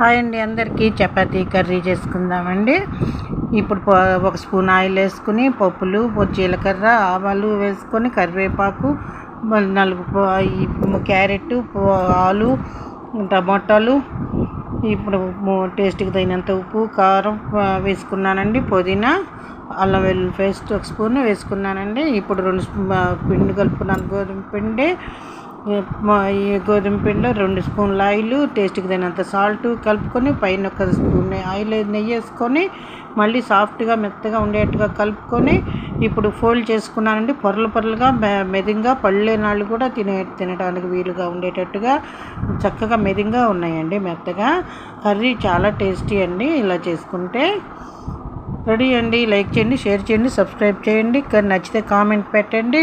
Hi అండి అందరికీ. Chapati curry చేసుకుందామండి. ఇప్పుడు ఒక స్పూన్ ఆయిల్ వేసుకుని పప్పులు జీలకర్ర ఆవాలు వేసుకొని కరివేపాకు మళ్ళీ క్యారెట్ ఆలు టమాటాలు ఇప్పుడు టేస్ట్కి తగినంత ఉప్పు కారం వేసుకున్నానండి. పుదీనా అల్లం వెల్లుల్లి పేస్ట్ ఒక స్పూన్ వేసుకున్నానండి. ఇప్పుడు రెండు స్పూ పిండి కలుపుకున్నాను. గోధుమ పిండి ఈ గోధుమ పిండిలో రెండు స్పూన్ల ఆయిల్ టేస్ట్కి తగినంత సాల్ట్ కలుపుకొని పైన ఒక స్పూన్ ఆయిల్ నెయ్యి వేసుకొని మళ్ళీ సాఫ్ట్గా మెత్తగా ఉండేట్టుగా కలుపుకొని ఇప్పుడు ఫోల్డ్ చేసుకున్నానండి. పొరలు పొరలుగా మెదింగా మెదంగా పళ్ళేనాళ్ళు కూడా తినే తినడానికి వీలుగా ఉండేటట్టుగా చక్కగా మెదింగా ఉన్నాయండి మెత్తగా. కర్రీ చాలా టేస్టీ అండి ఇలా చేసుకుంటే. రెడీ అండి. లైక్ చేయండి షేర్ చేయండి సబ్స్క్రైబ్ చేయండి. నచ్చితే కామెంట్ పెట్టండి.